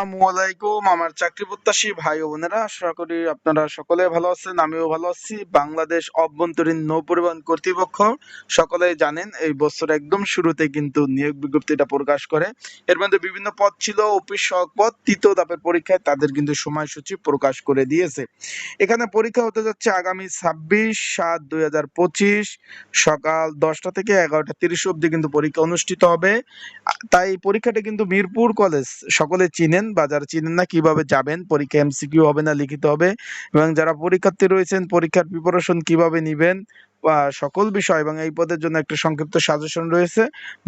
আসসালামু আলাইকুম। আমার চাকরি প্রত্যাশী ভাই ও বোনেরা, আশা করি আপনারা সকলে ভালো আছেন, আমিও ভালো আছি। বাংলাদেশ অভ্যন্তরীণ নৌ পরিবহন কর্তৃপক্ষ সকলে জানেন, এই বছর একদম শুরুতে কিন্তু নিয়োগ বিজ্ঞপ্তিটা প্রকাশ করে। এর মধ্যে বিভিন্ন পদ ছিল, অফিস সহক পদ, তৃতীয় ধাপের পরীক্ষায় তাদের কিন্তু সময়সূচি প্রকাশ করে দিয়েছে। এখানে পরীক্ষা হতে যাচ্ছে আগামী ছাব্বিশ সাত দুই হাজার পঁচিশ সকাল দশটা থেকে এগারোটা তিরিশ অব্দি কিন্তু পরীক্ষা অনুষ্ঠিত হবে। তাই পরীক্ষাটা কিন্তু মিরপুর কলেজ সকলে চিনেন বা যারা চিনেন না কীভাবে যাবেন, পরীক্ষা এমসিকিউ হবে না, লিখিত হবে এবং যারা পরীক্ষার্থী রয়েছেন, পরীক্ষার প্রিপারেশন কীভাবে নিবেন সকল বিষয় এবং এই পদের জন্য একটা সংক্ষিপ্ত সাজেশন রয়েছে।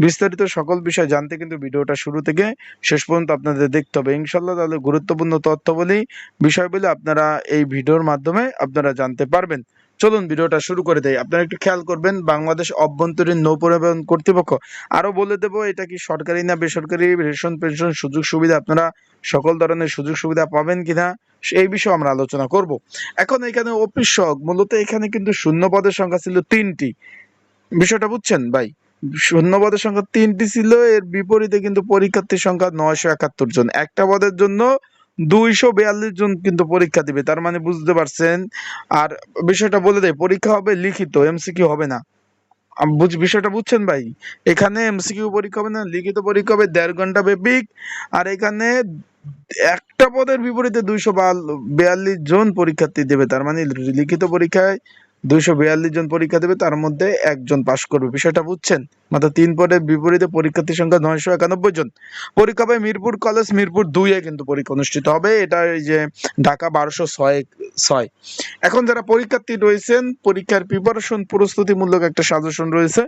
বিস্তারিত সকল বিষয় জানতে কিন্তু ভিডিওটা শুরু থেকে শেষ পর্যন্ত আপনাদের দেখতে হবে। ইনশাল্লাহ তাহলে গুরুত্বপূর্ণ তথ্য বলি বিষয়গুলি আপনারা এই ভিডিওর মাধ্যমে আপনারা জানতে পারবেন। চলুন ভিডিওটা শুরু করে দেয় আপনারা একটু খেয়াল করবেন, বাংলাদেশ অভ্যন্তরীণ নৌ পরিবহন কর্তৃপক্ষ। আরও বলে দেবো, এটা কি সরকারি না বেসরকারি রেশন, পেনশন, সুযোগ সুবিধা? আপনারা সকল ধরনের সুযোগ সুবিধা পাবেন কিনা? এই বিষয়ে আমরা আলোচনা করব। এখন এখানে অফিস মূলত এখানে কিন্তু শূন্য পদের সংখ্যা ছিল তিনটি। বিষয়টা বুঝছেন ভাই? শূন্য পদের সংখ্যা তিনটি ছিল, এর বিপরীতে কিন্তু পরীক্ষার্থীর সংখ্যা নয়শো একাত্তর জন। একটা পদের জন্য দুইশো বিয়াল্লিশ জন কিন্তু পরীক্ষা দিবে, তার মানে বুঝতে পারছেন? আর বিষয়টা বলে দেয় পরীক্ষা হবে লিখিত এমসিকিউ হবে না। বুঝ, বিষয়টা বুঝছেন ভাই? এখানে এমসিকিউ পরীক্ষা হবে না, লিখিত পরীক্ষা হবে, দেড় ঘণ্টা ব্যাপিক। আর এখানে একটা পদের বিপরীতে দুইশো বিয়াল্লিশ জন পরীক্ষার্থী দেবে, তার মানে লিখিত পরীক্ষায় দুইশো বিয়াল্লিশ জন পরীক্ষা দেবে, তার মধ্যে একজন পাশ করবে। বিষয়টা বুঝছেন? মাত্র তিন পরে বিপরীতে পরীক্ষার্থীর সংখ্যা নয়শো একানব্বই জন। পরীক্ষা হবে মিরপুর কলেজ, মিরপুর দুইয়ে কিন্তু পরীক্ষা অনুষ্ঠিত হবে। এটা এই যে ঢাকা বারোশো ছয় ছয়। এখন যারা পরীক্ষার্থী রয়েছেন, পরীক্ষার প্রিপারেশন প্রস্তুতিমূলক একটা সাজেশন রয়েছে।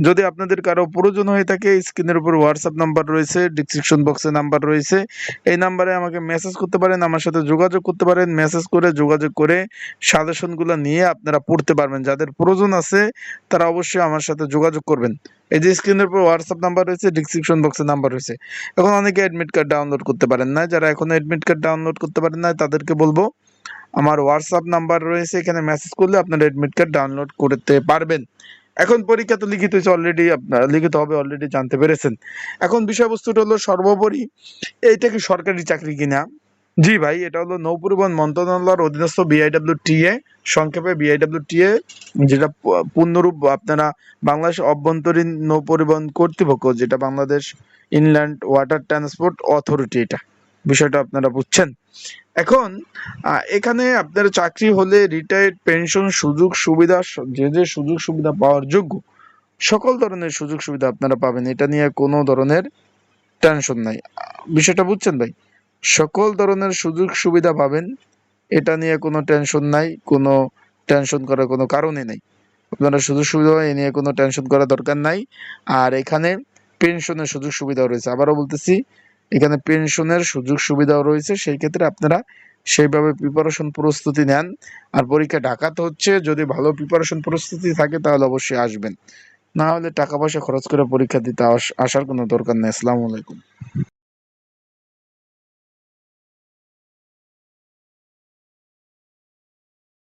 যদি আপনাদের কারও প্রয়োজন হয়ে থাকে স্ক্রিনের উপর হোয়াটসঅ্যাপ নাম্বার রয়েছে ডিসক্রিপশন বক্সে নাম্বার রয়েছে। এই নাম্বারে আমাকে মেসেজ করতে পারেন, আমার সাথে যোগাযোগ করতে পারেন। মেসেজ করে, যোগাযোগ করে সাজেশনগুলো নিয়ে আপনারা পড়তে পারবেন। যাদের প্রয়োজন আছে, তারা অবশ্যই আমার সাথে যোগাযোগ করবেন। এই যে স্ক্রিনের উপর হোয়াটসঅ্যাপ নাম্বার রয়েছে ডিসক্রিপশন বক্সে নাম্বার রয়েছে। এখন অনেকে অ্যাডমিট কার্ড ডাউনলোড করতে পারেন না। যারা এখনও অ্যাডমিট কার্ড ডাউনলোড করতে পারেন না, তাদেরকে বলব আমার হোয়াটসঅ্যাপ নাম্বার রয়েছে, এখানে মেসেজ করলে আপনারা অ্যাডমিট কার্ড ডাউনলোড করতে পারবেন। এখন পরীক্ষা তো লিখিত হয়েছে অলরেডি আপনার লিখিত হবে অলরেডি জানতে পেরেছেন। এখন বিষয়বস্তুটা হলো সর্বোপরি, এইটা কি সরকারি চাকরি কিনা? জি ভাই, এটা হলো নৌ পরিবহন মন্ত্রণালয়ের অধীনস্থ বিআইডব্লিউ টিএ সংক্ষেপে বিআইডব্লিউ টিএ যেটা পূর্ণরূপ আপনারা বাংলাদেশ অভ্যন্তরীণ নৌ পরিবহন কর্তৃপক্ষ, যেটা Bangladesh inland water transport authority এটা। বিষয়টা আপনারা বুঝছেন। এখন এখানে আপনার চাকরি হলে রিটায়ার্ড পেনশন সুযোগ সুবিধা, যে যে সুযোগ সুবিধা পাওয়ার যোগ্য, সকল ধরনের সুযোগ সুবিধা আপনারা পাবেন। এটা নিয়ে কোনো ধরনের টেনশন নাই। বিষয়টা বুঝছেন ভাই? সকল ধরনের সুযোগ সুবিধা পাবেন, এটা নিয়ে কোনো টেনশন নাই, কোনো টেনশন করার কোনো কারণই নাই। আপনারা সুযোগ সুবিধা, এ নিয়ে কোনো টেনশন করার দরকার নাই। আর এখানে পেনশনের সুযোগ সুবিধাও রয়েছে। আবারও বলতেছি এখানে পেনশনের সুযোগ সুবিধাও রয়েছে, সেই ক্ষেত্রে আপনারা সেইভাবে প্রিপারেশন প্রস্তুতি নেন। আর পরীক্ষা ঢাকাতে হচ্ছে, যদি ভালো প্রিপারেশন প্রস্তুতি থাকে তাহলে অবশ্যই আসবেন। না হলে টাকা পয়সা খরচ করে পরীক্ষা দিতে আস- আসার কোনো দরকার নেই। আসসালামু আলাইকুম।